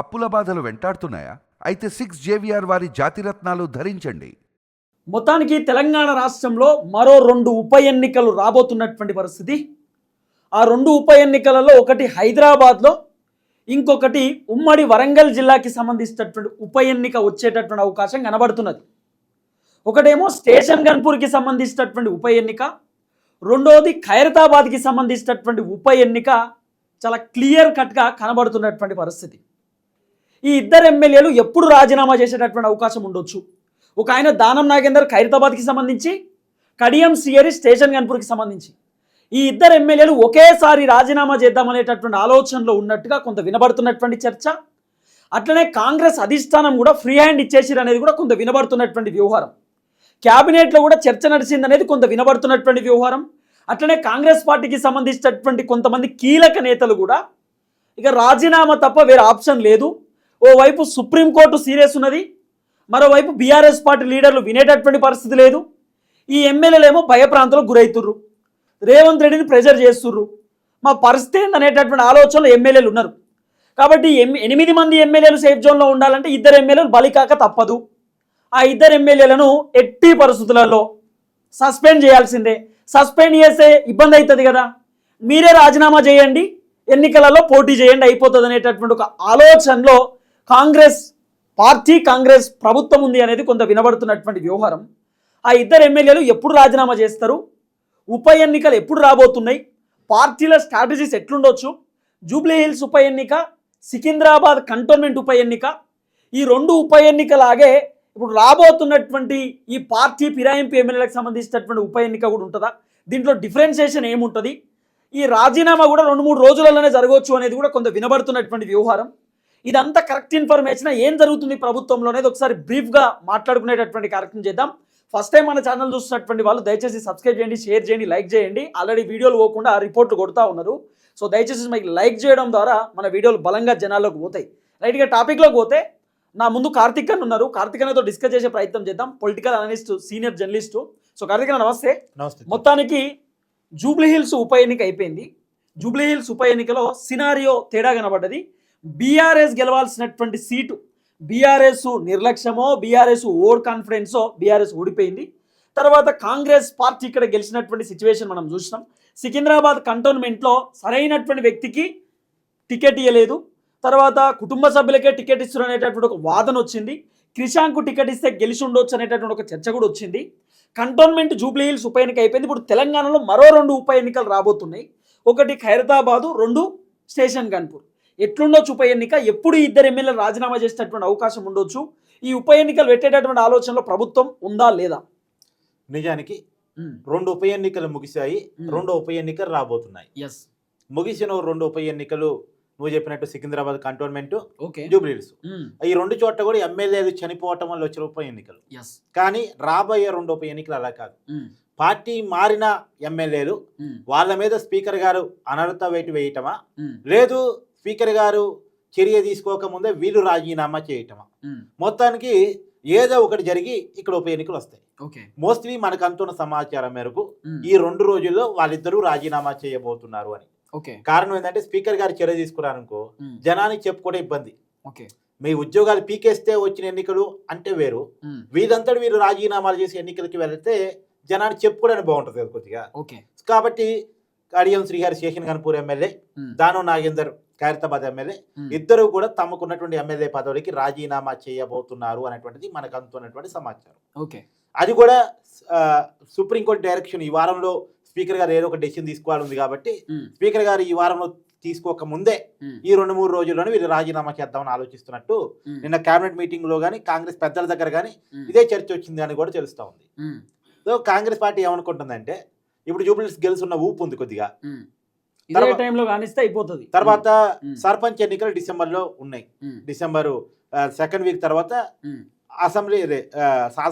అప్పుల బాధలు వెంటాడుతున్నాయా? అయితే సిక్స్ జేవిఆర్ వారి జాతిరత్నాలు ధరించండి. మొత్తానికి తెలంగాణ రాష్ట్రంలో మరో రెండు ఉప ఎన్నికలు రాబోతున్నటువంటి పరిస్థితి. ఆ రెండు ఉప ఎన్నికలలో ఒకటి హైదరాబాద్లో ఇంకొకటి ఉమ్మడి వరంగల్ జిల్లాకి సంబంధించినటువంటి ఉప ఎన్నిక వచ్చేటటువంటి అవకాశం కనబడుతున్నది. ఒకటేమో స్టేషన్ గన్పూర్కి సంబంధించినటువంటి ఉప ఎన్నిక. రెండవది ఖైరతాబాద్కి సంబంధించినటువంటి ఉప ఎన్నిక. చాలా క్లియర్ కట్గా కనబడుతున్నటువంటి పరిస్థితి. ఈ ఇద్దరు ఎమ్మెల్యేలు ఎప్పుడు రాజీనామా చేసేటటువంటి అవకాశం ఉండొచ్చు. ఒక ఆయన దానం నాగేందర్ ఖైరతాబాద్కి సంబంధించి కడియం సియరి స్టేషన్ గన్పూర్కి సంబంధించి. ఈ ఇద్దరు ఎమ్మెల్యేలు ఒకేసారి రాజీనామా చేద్దామనేటటువంటి ఆలోచనలో ఉన్నట్టుగా కొంత వినబడుతున్నటువంటి చర్చ. అట్లనే కాంగ్రెస్ అధిష్టానం కూడా ఫ్రీ హ్యాండ్ ఇచ్చేసిరు అనేది కూడా కొంత వినబడుతున్నటువంటి వ్యవహారం. క్యాబినెట్లో కూడా చర్చ నడిచిందనేది కొంత వినబడుతున్నటువంటి వ్యవహారం. అట్లనే కాంగ్రెస్ పార్టీకి సంబంధించినటువంటి కొంతమంది కీలక నేతలు కూడా ఇక రాజీనామా తప్ప వేరే ఆప్షన్ లేదు. ఓవైపు సుప్రీంకోర్టు సీరియస్ ఉన్నది మరోవైపు బీఆర్ఎస్ పార్టీ లీడర్లు వినేటటువంటి పరిస్థితి లేదు. ఈ ఎమ్మెల్యేలు ఏమో భయప్రాంతాలకు గురవుతుర్రు రేవంత్ రెడ్డిని ప్రెజర్ చేస్తుర్రు. మా పరిస్థితి ఏంది అనేటటువంటి ఆలోచనలు ఎమ్మెల్యేలు ఉన్నారు. కాబట్టి ఎమ్ ఎనిమిది మంది ఎమ్మెల్యేలు సేఫ్ జోన్లో ఉండాలంటే ఇద్దరు ఎమ్మెల్యేలు బలి కాక తప్పదు. ఆ ఇద్దరు ఎమ్మెల్యేలను ఎట్టి పరిస్థితులలో సస్పెండ్ చేయాల్సిందే. సస్పెండ్ చేస్తే ఇబ్బంది అవుతుంది కదా. మీరే రాజీనామా చేయండి ఎన్నికలలో పోటీ చేయండి అయిపోతుంది అనేటటువంటి ఒక ఆలోచనలో కాంగ్రెస్ పార్టీ కాంగ్రెస్ ప్రభుత్వం ఉంది అనేది కొంత వినబడుతున్నటువంటి వ్యవహారం. ఆ ఇద్దరు ఎమ్మెల్యేలు ఎప్పుడు రాజీనామా చేస్తారు? ఉప ఎన్నికలు ఎప్పుడు రాబోతున్నాయి? పార్టీల స్ట్రాటజీస్ ఎట్లుండొచ్చు? జూబ్లీ హిల్స్ ఉప ఎన్నిక సికింద్రాబాద్ కంటోన్మెంట్ ఉప ఎన్నిక ఈ రెండు ఉప ఎన్నికలాగే ఇప్పుడు రాబోతున్నటువంటి ఈ పార్టీ ఫిరాయింపు ఎమ్మెల్యేలకు సంబంధించినటువంటి ఉప ఎన్నిక కూడా ఉంటుందా? దీంట్లో డిఫరెన్షియేషన్ ఏముంటుంది? ఈ రాజీనామా కూడా రెండు మూడు రోజులలోనే జరగవచ్చు అనేది కూడా కొంత వినబడుతున్నటువంటి వ్యవహారం. ఇదంతా కరెక్ట్ ఇన్ఫర్మేషన్. ఏం జరుగుతుంది ప్రభుత్వంలో అనేది ఒకసారి బ్రీఫ్గా మాట్లాడుకునేటటువంటి కార్యక్రమం చేద్దాం. ఫస్ట్ టైం మన ఛానల్ చూస్తున్నటువంటి వాళ్ళు దయచేసి సబ్స్క్రైబ్ చేయండి షేర్ చేయండి లైక్ చేయండి. ఆల్రెడీ వీడియోలు పోకుండా రిపోర్ట్లు కొడుతూ ఉన్నారు. సో దయచేసి మీకు లైక్ చేయడం ద్వారా మన వీడియోలు బలంగా జనాల్లోకి పోతాయి. రైట్గా టాపిక్లోకి పోతే నా ముందు కార్తిక్ అని ఉన్నారు. కార్తిక్ అన్నతో డిస్కస్ చేసే ప్రయత్నం చేద్దాం. Political analyst senior journalist so Karthik నమస్తే. నమస్తే. మొత్తానికి జూబ్లీ హిల్స్ ఉప ఎన్నిక అయిపోయింది. జూబ్లీ హిల్స్ ఉప ఎన్నికలో సినారియో తేడా కనబడ్డది. బీఆర్ఎస్ గెలవాల్సినటువంటి సీటు బీఆర్ఎస్ నిర్లక్ష్యమో బీఆర్ఎస్ ఓడ్ కాన్ఫిడెన్సో బీఆర్ఎస్ ఓడిపోయింది. తర్వాత కాంగ్రెస్ పార్టీ ఇక్కడ గెలిచినటువంటి సిచ్యువేషన్ మనం చూసినాం. సికింద్రాబాద్ కంటోన్మెంట్లో సరైనటువంటి వ్యక్తికి టికెట్ ఇవ్వలేదు తర్వాత కుటుంబ సభ్యులకే టికెట్ ఇస్తారు అనేటటువంటి ఒక వాదన వచ్చింది. క్రిషాంకు టికెట్ ఇస్తే గెలిచి ఉండొచ్చు అనేటటువంటి ఒక చర్చ కూడా వచ్చింది. కంటోన్మెంట్ జూబ్లీ హిల్స్ ఉప ఎన్నిక అయిపోయింది. ఇప్పుడు తెలంగాణలో మరో రెండు ఉప ఎన్నికలు రాబోతున్నాయి. ఒకటి ఖైరతాబాదు రెండు స్టేషన్ గన్పూర్. ఎట్లుండొచ్చు ఉప ఎన్నిక? ఎప్పుడు ఇద్దరు ఎమ్మెల్యేలు రాజీనామా చేసేటటువంటి అవకాశం ఉండొచ్చు? ఈ ఉప ఎన్నికలు పెట్టేటటువంటి ఆలోచనలో ప్రభుత్వం ఉందా లేదా? నిజానికి రెండు ఉప ఎన్నికలు ముగిశాయి. రెండు ఉప ఎన్నికలు రాబోతున్నాయి. ఎస్ ముగిసిన రెండు ఉప ఎన్నికలు నువ్వు చెప్పినట్టు సికింద్రాబాద్ కంటోన్మెంట్ ఓకే. జూబ్లీహిల్స్. ఈ రెండు చోట్ల కూడా ఎమ్మెల్యేలు చనిపోవటం వల్ల వచ్చిన ఉప ఎన్నికలు. కానీ రాబోయే రెండు ఉప ఎన్నికలు అలా కాదు. పార్టీ మారిన ఎమ్మెల్యేలు వాళ్ళ మీద స్పీకర్ గారు అనర్హత వేటు వేయటమా? లేదు స్పీకర్ గారు చర్య తీసుకోకముందే వీళ్ళు రాజీనామా చేయటమా? మొత్తానికి ఏదో ఒకటి జరిగి ఇక్కడ ఉప ఎన్నికలు వస్తాయి. మోస్ట్లీ మనకు అందుతున్న సమాచారం మేరకు ఈ రెండు రోజుల్లో వాళ్ళిద్దరూ రాజీనామా చేయబోతున్నారు అని. కారణం ఏంటంటే స్పీకర్ గారు చర్య తీసుకున్నారనుకో జనానికి చెప్పుకోవడం ఇబ్బంది. మీ ఉద్యోగాలు పీకేస్తే వచ్చిన ఎన్నికలు అంటే వేరు. వీళ్ళంతటి వీరు రాజీనామాలు చేసి ఎన్నికలకి వెళితే జనానికి చెప్పుకోవడానికి బాగుంటుంది కదా కొద్దిగా. కాబట్టి కడియం శ్రీహరి శేషన్ గన్పూర్ ఎమ్మెల్యే దానం నాగేందర్ ఖైరతాబాద్ ఎమ్మెల్యే. ఇద్దరు కూడా తమకున్నటువంటి ఎమ్మెల్యే పదవులకి రాజీనామా చేయబోతున్నారు అనేటువంటిది మనకు అందుతున్నటువంటి సమాచారం. ఓకే. అది కూడా సుప్రీంకోర్టు డైరెక్షన్ ఈ వారంలో స్పీకర్ గారు ఏదో ఒక డెసిషన్ తీసుకోవాలి ఉంది కాబట్టి స్పీకర్ గారు ఈ వారంలో తీసుకోక ముందే ఈ రెండు మూడు రోజుల్లోనే వీళ్ళు రాజీనామా చేద్దామని ఆలోచిస్తున్నట్టు నిన్న కేబినెట్ మీటింగ్లో కానీ కాంగ్రెస్ పెద్దల దగ్గర కానీ ఇదే చర్చ వచ్చింది అని కూడా తెలుస్తా ఉంది. సో కాంగ్రెస్ పార్టీ ఏమనుకుంటుందంటే ఇప్పుడు జూబ్లీస్ గెలుసున్న ఊపు ఉంది కొద్దిగా. ఇదే తర్వాత- టైంలో కానిస్తే అయిపోతుంది. తర్వాత. సర్పంచ్ ఎన్నికలు డిసెంబర్లో ఉన్నాయి డిసెంబరు సెకండ్ వీక్ తర్వాత అసెంబ్లీ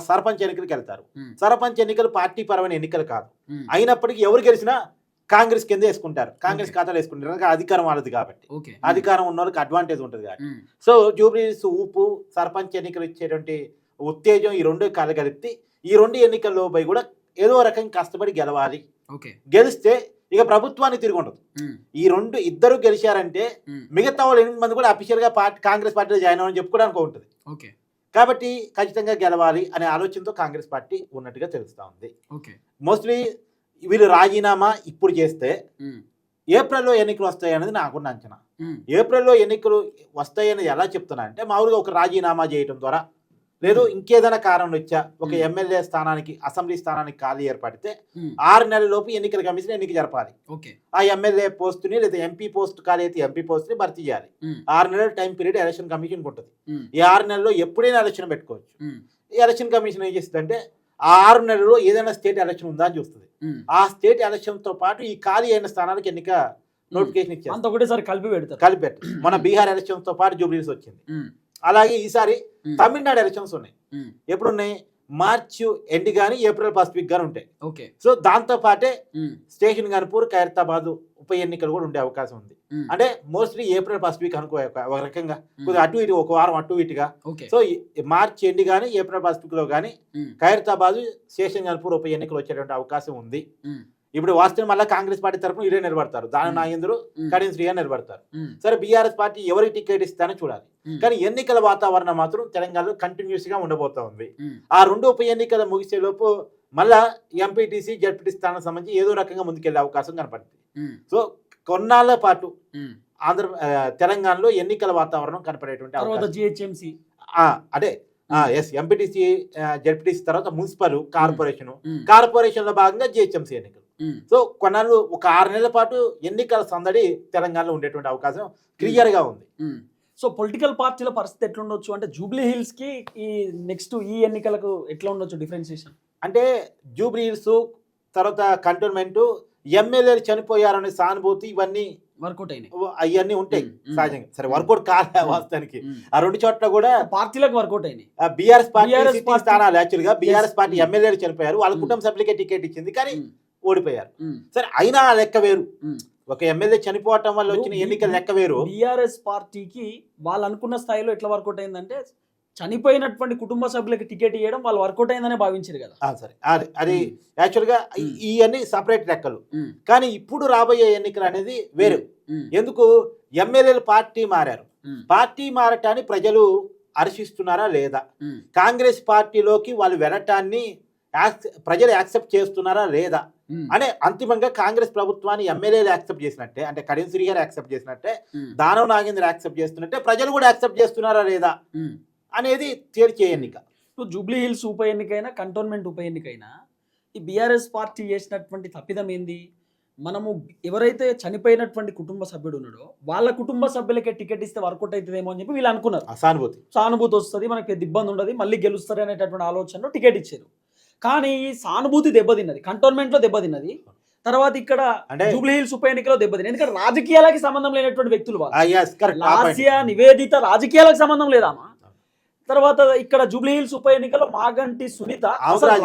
సర్పంచ్ ఎన్నికలకు వెళ్తారు. సర్పంచ్ ఎన్నికలు పార్టీ పరమైన ఎన్నికలు కాదు. అయినప్పటికీ ఎవరు గెలిచినా కాంగ్రెస్ కింద వేసుకుంటారు. కాంగ్రెస్. ఖాతాలో వేసుకుంటారు. అధికారం వాళ్ళది కాబట్టి. అధికారం ఉన్న వాళ్ళకి అడ్వాంటేజ్ ఉంటుంది కాబట్టి. సో జూబ్లీస్ ఊపు సర్పంచ్ ఎన్నికలు ఇచ్చేటువంటి ఉత్తేజం ఈ రెండు కలగలిపి ఈ రెండు ఎన్నికల్లో పోయి కూడా ఏదో రకంగా కష్టపడి గెలవాలి. గెలిస్తే ఇక ప్రభుత్వాన్ని తిరిగి ఉండదు. ఈ రెండు ఇద్దరు గెలిచారంటే మిగతా వాళ్ళు ఎనిమిది మంది కూడా అఫీషియల్గా పార్టీ కాంగ్రెస్ పార్టీలో జాయిన్ అవ్వని చెప్పుకోవడానికి ఉంటుంది. ఓకే. కాబట్టి ఖచ్చితంగా గెలవాలి అనే ఆలోచనతో కాంగ్రెస్ పార్టీ ఉన్నట్టుగా తెలుస్తా ఉంది. ఓకే. మోస్ట్లీ వీళ్ళు రాజీనామా ఇప్పుడు చేస్తే ఏప్రిల్లో ఎన్నికలు వస్తాయి అనేది నాకున్న అంచనా. ఏప్రిల్లో ఎన్నికలు వస్తాయని ఎలా చెప్తున్నా అంటే మామూలుగా ఒక రాజీనామా చేయటం ద్వారా లేదు ఇంకేదైనా కారణం వచ్చా ఒక Hmm. ఎమ్మెల్యే స్థానానికి అసెంబ్లీ స్థానానికి ఖాళీ ఏర్పడితే ఉమ్, ఆరు నెలల లోపు ఎన్నికల కమిషన్ ఎన్నిక జరపాలి. ఓకే. ఆ ఎమ్మెల్యే పోస్టుని లేదా ఎంపీ పోస్ట్ ఖాళీ అయితే ఎంపీ పోస్ట్ని భర్తీ చేయాలి. ఆరు నెలల టైం పీరియడ్ ఎలక్షన్ కమిషన్ ఉంటుంది ఈ ఆరు నెలల్లో ఎప్పుడైనా ఎలక్షన్ పెట్టుకోవచ్చు. ఎలక్షన్ కమిషన్ ఏం చేస్తుందంటే ఆ ఆరు నెలల్లో ఏదైనా స్టేట్ ఎలక్షన్ ఉందా అని చూస్తుంది. ఆ స్టేట్ ఎలక్షన్తో పాటు ఈ ఖాళీ అయిన స్థానాలకు ఎన్నిక నోటిఫికేషన్ ఇచ్చారు అంత ఒకటేసారి కలిపి పెడతారు. కలిపెట్టు మన బీహార్ ఎలక్షన్స్తో పాటు జూబ్లీస్ వచ్చింది. అలాగే ఈసారి తమిళనాడు ఎలక్షన్స్ ఉన్నాయి. ఎప్పుడు ఉన్నాయి మార్చ్ ఎండ్ కానీ ఏప్రిల్ ఫస్ట్ వీక్ కానీ ఉంటాయి. ఓకే. సో దాంతో పాటే స్టేషన్ గన్పూర్ ఖైరతాబాద్ ఉప ఎన్నికలు కూడా ఉండే అవకాశం ఉంది. అంటే మోస్ట్లీ ఏప్రిల్ ఫస్ట్ వీక్ అనుకో ఒక- రకంగా. కొద్దిగా అటు ఇటు ఒక వారం అటు ఇటుగా. సో మార్చ్ ఎండ్ కానీ ఏప్రిల్ ఫస్ట్ వీక్లో ఉమ్, ఖైరతాబాద్ స్టేషన్ గన్పూర్ ఉప ఎన్నికలు వచ్చేటువంటి అవకాశం ఉంది. ఇప్పుడు వాస్తవం మళ్ళీ కాంగ్రెస్ పార్టీ తరఫున ఇదే నిలబడతారు. దాని. నాగేంద్రు కడియం శ్రీగా నిలబడతారు. సరే బీఆర్ఎస్ పార్టీ ఎవరికి టికెట్ ఇస్తానో చూడాలి. కానీ ఎన్నికల వాతావరణం మాత్రం తెలంగాణలో కంటిన్యూస్గా ఉండబోతా ఉంది. ఆ రెండు ఉప ఎన్నికల ముగిసే లోపు మళ్ళా ఎంపీటీసీ జడ్పీటీ స్థానం సంబంధించి ఏదో రకంగా ముందుకెళ్ళే అవకాశం కనపడుతుంది. సో కొన్నాళ్ళ పాటు. ఆంధ్ర తెలంగాణలో ఎన్నికల వాతావరణం కనపడేటువంటి అదే. ఎస్ ఎంపీటీసీ జడ్పీటీసీ తర్వాత మున్సిపల్ కార్పొరేషన్. కార్పొరేషన్లో భాగంగా జిహెచ్ఎంసీ ఎన్నికలు. సో కొన్నాళ్ళు ఒక ఆరు నెలల పాటు ఎన్నికల సందడి తెలంగాణలో ఉండేటువంటి అవకాశం క్లియర్గా ఉంది సో పొలిటికల్ పార్టీల పరిస్థితి ఎట్లా ఉండొచ్చు అంటే జూబ్లీ హిల్స్కి ఈ నెక్స్ట్ ఈ ఎన్నికలకు ఎట్లా ఉండొచ్చు డిఫరెన్సియేషన్ అంటే జూబ్లీ హిల్స్ తర్వాత కంటోన్మెంట్ ఎమ్మెల్యేలు చనిపోయారనే సానుభూతి ఇవన్నీ వర్కౌట్ అయినాయి అవన్నీ ఉంటాయి. సహజంగా సరే వర్కౌట్ కాలే. వాస్తవానికి. ఆ రెండు చోట్ల కూడా పార్టీలకు వర్కౌట్ అయినాయి బీఆర్ఎస్ పార్టీ స్థానాలు యాక్చువల్గా బీఆర్ఎస్. పార్టీ. ఎమ్మెల్యేలు చనిపోయారు వాళ్ళ. కుటుంబ సభ్యులకే టికెట్ ఇచ్చింది కానీ ఓడిపోయారు. సరే అయినా లెక్క వేరు. ఒక ఎమ్మెల్యే చనిపోవటం వల్ల వచ్చిన ఎన్నికల లెక్క వేరు. బీఆర్ఎస్ పార్టీకి వాళ్ళు అనుకున్న స్థాయిలో ఎట్లా వర్కౌట్ అయిందంటే చనిపోయినటువంటి కుటుంబ సభ్యులకి టికెట్ ఇవ్వడం వాళ్ళు వర్కౌట్ అయిందనే భావించారు కదా. సరే. అది అది ఉమ్. యాక్చువల్గా ఉమ్. ఇవన్నీ సపరేట్ లెక్కలు. కానీ ఇప్పుడు రాబోయే ఎన్నికలు అనేది వేరు. ఎందుకు? ఎమ్మెల్యేలు పార్టీ మారారు. పార్టీ మారటాన్ని ప్రజలు హర్షిస్తున్నారా లేదా? కాంగ్రెస్ పార్టీలోకి వాళ్ళు వెళ్ళటాన్ని ప్రజలు యాక్సెప్ట్ చేస్తున్నారా లేదా? అనే అంతిమంగా కాంగ్రెస్ ప్రభుత్వాన్ని ఎమ్మెల్యేలు యాక్సెప్ట్ చేసినట్టే అంటే కరీం శ్రీ గారు యాక్సెప్ట్ చేసినట్టే దానవ్ నాగేంద్ర యాక్సెప్ట్ చేస్తున్నట్టే ప్రజలు కూడా యాక్సెప్ట్ చేస్తున్నారా లేదా. అనేది తేల్చే ఎన్నిక. ఇప్పుడు జూబ్లీ హిల్స్ ఉప ఎన్నికైనా కంటోన్మెంట్ ఉప ఎన్నికైనా ఈ బీఆర్ఎస్ పార్టీ చేసినటువంటి తప్పిదం ఏంది? మనము ఎవరైతే చనిపోయినటువంటి కుటుంబ సభ్యుడు ఉన్నాడో వాళ్ళ కుటుంబ సభ్యులకే టికెట్ ఇస్తే వర్కౌట్ అవుతుందేమో అని చెప్పి వీళ్ళు అనుకున్నారు. అసానుభూతి. సానుభూతి వస్తుంది మనకి ఇబ్బంది ఉండదు మళ్ళీ గెలుస్తారు అనేటటువంటి ఆలోచనలో టికెట్ ఇచ్చారు. కానీ ఈ సానుభూతి దెబ్బతిన్నది కంటోన్మెంట్లో దెబ్బతిన్నది. తర్వాత ఇక్కడ అంటే- జూబ్లీ హిల్స్ ఉప ఎన్నికలో దెబ్బతిన్నది. ఎందుకంటే రాజకీయాలకి సంబంధం లేనటువంటి వ్యక్తులు వాళ్ళు. లాస్య నివేదిత రాజకీయాలకు సంబంధం లేదామా తర్వాత ఇక్కడ జూబ్లీ హిల్స్ ఉప ఎన్నికలో మాగంటి సునీత.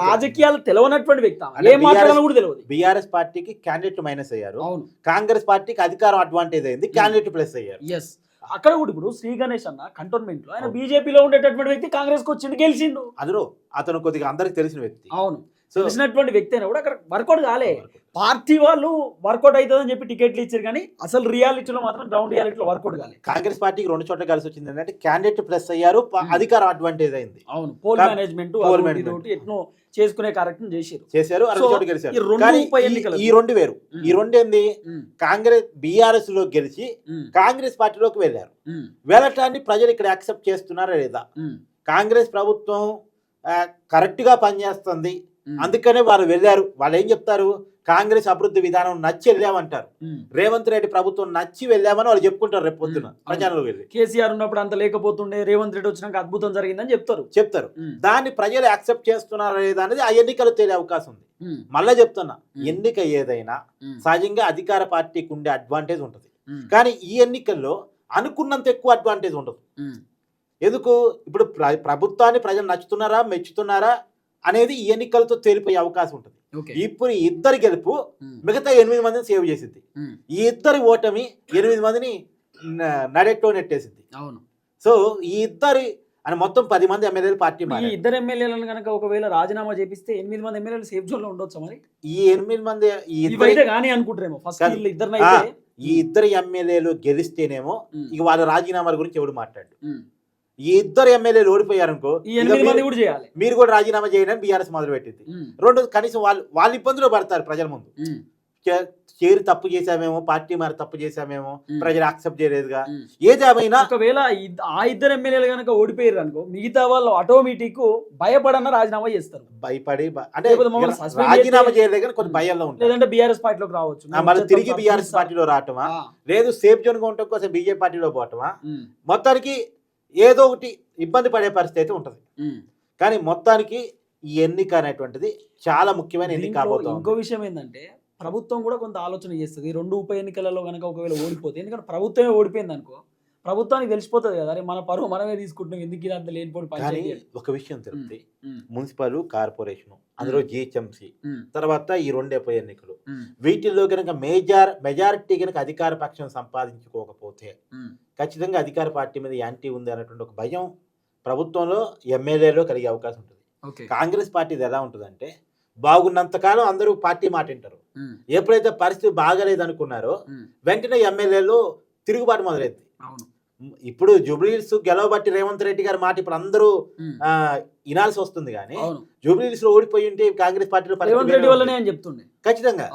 రాజకీయాలు. తెలియనటువంటి వ్యక్తి ఏం మాట్లాడాలో కూడా తెలియదు బీఆర్ఎస్ పార్టీకి క్యాండిడేట్ మైనస్ అయ్యారు. కాంగ్రెస్ పార్టీకి అధికారం అడ్వాంటేజ్ అయింది క్యాండిడేట్ ప్లస్ అయ్యారు. ఎస్ అక్కడ కూడా ఇప్పుడు శ్రీ గణేష్ అన్న కంటోన్మెంట్లో ఆయన బీజేపీలో ఉండేటటువంటి వ్యక్తి కాంగ్రెస్కి వచ్చిండు గెలిచిండు. అందులో అతను కొద్దిగా అందరికి తెలిసిన వ్యక్తి. అవును. తెలిసినటువంటి వ్యక్తి అయినా కూడా అక్కడ వర్కౌట్ కాలే. పార్టీ వాళ్ళు వర్కౌట్ అవుతుందని చెప్పి టికెట్లు ఇచ్చారు కానీ అసలు రియాలిటీలో మాత్రం గ్రౌండ్ రియాలిటీలో వర్కౌట్ కాలే. కాంగ్రెస్ పార్టీకి రెండు చోట్ల కలిసి వచ్చింది ఏంటంటే క్యాండిడేట్ ప్లస్ అయ్యారు Hmm. అధికారం అడ్వాంటేజ్ అయింది. అవును. Poll management. ఎట్నో చేసుకునే కార్యక్రమం చేశారు చేశారు గెలిచారు. ఈ- రెండు వేరు. ఈ రెండు ఏంది? కాంగ్రెస్ బీఆర్ఎస్లో గెలిచి కాంగ్రెస్ పార్టీలోకి వెళ్ళారు. వెళ్ళటాన్ని ప్రజలు ఇక్కడ యాక్సెప్ట్ చేస్తున్నారా లేదా? కాంగ్రెస్ ప్రభుత్వం కరెక్ట్గా పనిచేస్తుంది. అందుకనే వారు వెళ్ళారు. వాళ్ళు ఏం చెప్తారు? కాంగ్రెస్ అభివృద్ధి విధానం నచ్చి వెళ్ళామంటారు. రేవంత్ రెడ్డి ప్రభుత్వం నచ్చి వెళ్ళామని వాళ్ళు చెప్పుకుంటారు రేపు పొద్దున. ప్రజల్లో వెళ్ళి కేసీఆర్ ఉన్నప్పుడు అంత లేకపోతుండే రేవంత్ రెడ్డి వచ్చినాక అద్భుతం జరిగిందని చెప్తారు. చెప్తారు. దాన్ని ప్రజలు యాక్సెప్ట్ చేస్తున్నారా లేదా అనేది ఆ ఎన్నికలు తేలే అవకాశం ఉంది. మళ్ళా చెప్తున్నా. ఎన్నిక ఏదైనా సహజంగా అధికార పార్టీకి ఉండే అడ్వాంటేజ్ ఉంటుంది. కానీ ఈ ఎన్నికల్లో అనుకున్నంత ఎక్కువ అడ్వాంటేజ్ ఉండదు. ఎందుకు? ఇప్పుడు ప్ర- ప్రభుత్వాన్ని ప్రజలు నచ్చుతున్నారా మెచ్చుతున్నారా అనేది ఈ ఎన్నికలతో తేలిపోయే అవకాశం ఉంటుంది. ఇప్పుడు ఇద్దరి గెలుపు మిగతా ఎనిమిది మందిని సేవ్ చేసింది ఈ ఇద్దరి ఓటమి ఎనిమిది మందిని నడెట్టో నెట్టేసింది అవును. సో ఈ ఇద్దరి అని మొత్తం పది మంది ఎమ్మెల్యేలు పార్టీ ఈ ఇద్దరు ఎమ్మెల్యేలను కనుక ఒకవేళ రాజీనామా చేపిస్తే ఎనిమిది మంది ఎమ్మెల్యేలు సేఫ్ జోన్లో ఉండొచ్చు మరి? ఈ ఎనిమిది మంది ఇద్దరు కానీ అనుకుంటారేమో ఫస్ట్ ఇద్దరినైతే ఈ ఇద్దరు ఎమ్మెల్యేలు గెలిస్తేనేమో ఇక వాళ్ళ రాజీనామాల గురించి ఎవడు మాట్లాడు. ఈ ఇద్దరు ఎమ్మెల్యేలు ఓడిపోయారనుకో మీరు- కూడా చేయాలి. మీరు కూడా రాజీనామా చేయడానికి బీఆర్ఎస్ మొదలు పెట్టింది. రెండు కనీసం వాళ్ళు వాళ్ళ ఇబ్బందులు పడతారు ప్రజల ముందు. చేరి తప్పు చేశామేమో పార్టీ మరి తప్పు చేశామేమో. ప్రజలు యాక్సెప్ట్ చేయలేదుగా. ఏదేమైనా ఒకవేళ ఆ ఇద్దరు ఎమ్మెల్యేలు కనుక ఓడిపోయారు అనుకో మిగతా వాళ్ళు ఆటోమేటిక్ భయపడన్న రాజీనామా చేస్తారు. భయపడి అంటే రాజీనామా చేయలేదు కానీ కొంచెం భయంలో ఉంటారు. లేదంటే బీఆర్ఎస్ పార్టీలోకి రావచ్చు. మళ్ళీ తిరిగి బీఆర్ఎస్ పార్టీలో రావటమా? లేదు సేఫ్ జోన్గా ఉండటం కోసం బీజేపీ పార్టీలో పోవటమా? మొత్తానికి ఏదో ఒకటి ఇబ్బంది పడే పరిస్థితి అయితే ఉంటుంది. కానీ మొత్తానికి ఈ ఎన్నిక అనేటువంటిది చాలా ముఖ్యమైన ఎన్నిక కాబోతోంది. ఇంకో విషయం ఏంటంటే ప్రభుత్వం కూడా కొంత ఆలోచన చేస్తుంది. రెండు ఉప ఎన్నికలలో కనుక ఒకవేళ ఓడిపోతే ఎందుకంటే ప్రభుత్వమే ఓడిపోయింది అనుకో ప్రభుత్వానికి తెలిసిపోతుంది కదా అరే మన పరువు మనమే తీసుకుంటున్నాం ఎందుకు ఇలా అంత లేనిపోయి కానీ. ఒక విషయం ఉమ్, మున్సిపల్ కార్పొరేషన్ అందులో జిహెచ్ఎంసి తర్వాత ఈ రెండు ఉప ఎన్నికలు. వీటిల్లో కనుక మేజార్ మెజారిటీ కనుక అధికార పక్షం సంపాదించుకోకపోతే ఖచ్చితంగా అధికార పార్టీ మీద యాంటీ ఉంది అనేటువంటి ఒక భయం ప్రభుత్వంలో ఎమ్మెల్యేలో కలిగే అవకాశం ఉంటుంది. కాంగ్రెస్ పార్టీది ఎలా ఉంటుందంటే బాగున్నంతకాలం అందరూ పార్టీ మాట వింటారు. ఎప్పుడైతే పరిస్థితి బాగలేదు అనుకున్నారో ఉమ్, వెంటనే ఎమ్మెల్యేలు తిరుగుబాటు మొదలైంది ఇప్పుడు జూబ్లీహిల్స్ గెలవబట్టి రేవంత్ రెడ్డి గారి మాట ఇప్పుడు అందరూ వినాల్సి వస్తుంది కానీ జూబ్లీహిల్స్లో ఓడిపోయి ఉంటే కాంగ్రెస్ పార్టీలో చెప్తుండే. ఖచ్చితంగా.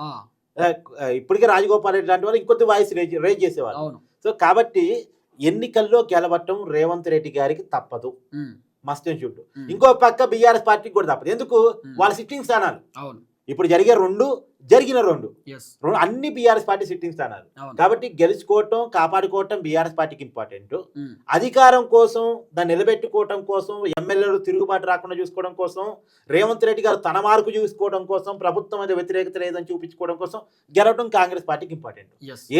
ఇప్పటికే రాజగోపాల్ రెడ్డి లాంటి వాళ్ళు ఇంకొద్ది వాయిస్ రేజ్ చేసేవాళ్ళు. సో కాబట్టి ఎన్నికల్లో గెలవటం రేవంత్ రెడ్డి గారికి తప్పదు. మస్ట్ చుట్టూ ఉమ్, ఇంకో పక్క బీఆర్ఎస్ పార్టీకి కూడా తప్పదు. ఎందుకు? వాళ్ళ సిట్టింగ్ స్థానాలు. ఇప్పుడు జరిగే రెండు జరిగిన రెండు. రెండు అన్ని బీఆర్ఎస్ పార్టీ సిట్టింగ్ స్థానాలు. కాబట్టి గెలుచుకోవటం కాపాడుకోవటం బీఆర్ఎస్ పార్టీకి ఇంపార్టెంట్ ఉమ్, అధికారం కోసం దాన్ని నిలబెట్టుకోవటం కోసం ఎమ్మెల్యేలు తిరుగుబాటు రాకుండా చూసుకోవడం కోసం రేవంత్ రెడ్డి గారు తన మార్కు చూసుకోవడం కోసం ప్రభుత్వం మీద వ్యతిరేకత లేదని చూపించుకోవడం కోసం గెలవడం కాంగ్రెస్ పార్టీకి ఇంపార్టెంట్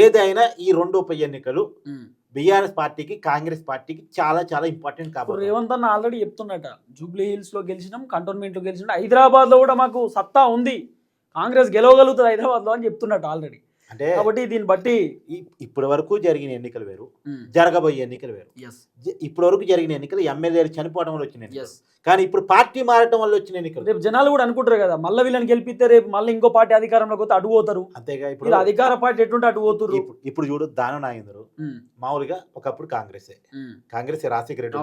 ఏదైనా ఈ రెండు ఉప ఎన్నికలు ఉమ్. బీఆర్ఎస్ పార్టీకి కాంగ్రెస్ పార్టీకి చాలా చాలా ఇంపార్టెంట్ కాబట్టి రేవంత్ అన్న ఆల్రెడీ చెప్తున్నట జూబ్లీ హిల్స్లో గెలిచినాం కంటోన్మెంట్లో గెలిచినాం హైదరాబాద్లో కూడా మాకు సత్తా ఉంది. కాంగ్రెస్ గెలవగలుగుతుంది హైదరాబాద్లో అని చెప్తున్నట్టు ఆల్రెడీ. అంటే కాబట్టి దీన్ని బట్టి ఇప్పటి వరకు జరిగిన ఎన్నికలు వేరు. జరగబోయే ఎన్నికలు వేరు. ఇప్పటి వరకు జరిగిన ఎన్నికలు ఎమ్మెల్యేలు చనిపోవడం వల్ల వచ్చిన కానీ ఇప్పుడు పార్టీ మారటం వల్ల వచ్చిన ఎన్నికలు. రేపు జనాలు కూడా అనుకుంటారు కదా మళ్ళీ వీళ్ళని గెలిపిస్తే రేపు మళ్ళీ ఇంకో పార్టీ అధికారంలోకి పోతే అటు పోతారు. అంతేగా ఇప్పుడు అధికార పార్టీ ఎటుంటే అటు పోతుర్రు. ఇప్పుడు- ఇప్పుడు చూడు దాన నాగేంద్రు ఉమ్, మామూలుగా ఒకప్పుడు కాంగ్రెస్. కాంగ్రెస్ రాజశేఖర రెడ్డి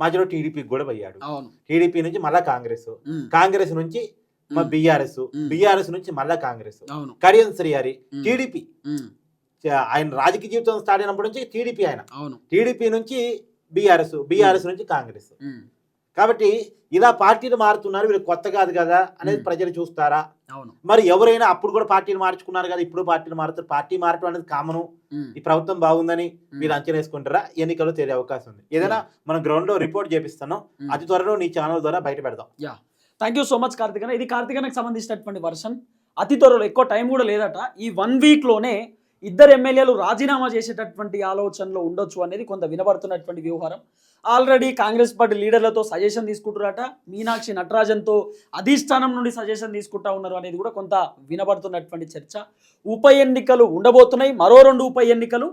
మధ్యలో టీడీపీకి కూడా పోయాడు టీడీపీ నుంచి మళ్ళా కాంగ్రెస్. కాంగ్రెస్ నుంచి మా బీఆర్ఎస్. బీఆర్ఎస్ నుంచి మళ్ళా కాంగ్రెస్. కడియం శ్రీహరి టీడీపీ. ఆయన రాజకీయ జీవితం స్టార్ట్ అయినప్పటి నుంచి టీడీపీ ఆయన. టీడీపీ నుంచి బీఆర్ఎస్ బీఆర్ఎస్ నుంచి కాంగ్రెస్. కాబట్టి ఇలా పార్టీలు మారుతున్నారు వీళ్ళు కొత్త కాదు కదా అనేది. ప్రజలు చూస్తారా? మరి ఎవరైనా అప్పుడు కూడా పార్టీలు మార్చుకున్నారు కదా ఇప్పుడు పార్టీలు మారుతారు. పార్టీ మారటం అనేది కామను. ఈ ప్రభుత్వం బాగుందని మీరు అంచనా వేసుకుంటారా? ఎన్నికల్లో తేలే అవకాశం ఉంది. ఏదైనా మనం గ్రౌండ్లో రిపోర్ట్ చేపిస్తున్నాం. ఉమ్. అతి త్వరలో నీ ఛానల్ ద్వారా బయట పెడదాం. థ్యాంక్ యూ సో మచ్ కార్తికన ఇది కార్తికనకు సంబంధించినటువంటి వర్షన్ అతి త్వరలో ఎక్కువ టైం కూడా లేదట. ఈ వన్ వీక్లోనే ఇద్దరు ఎమ్మెల్యేలు రాజీనామా చేసేటటువంటి ఆలోచనలో ఉండొచ్చు అనేది కొంత వినబడుతున్నటువంటి వ్యవహారం ఆల్రెడీ కాంగ్రెస్ పార్టీ లీడర్లతో సజెషన్ తీసుకుంటున్నారట. మీనాక్షి నటరాజన్తో అధిష్టానం నుండి సజెషన్ తీసుకుంటా ఉన్నారు అనేది కూడా కొంత వినబడుతున్నటువంటి చర్చ. ఉప ఎన్నికలు ఉండబోతున్నాయి. మరో రెండు ఉప ఎన్నికలు.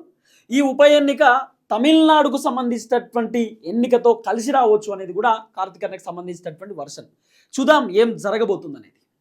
ఈ ఉప ఎన్నిక తమిళనాడుకు సంబంధించినటువంటి ఎన్నికతో కలిసి రావచ్చు అనేది కూడా కార్తికన్నకు సంబంధించినటువంటి వర్షన్. చూద్దాం ఏం జరగబోతుంది అనేది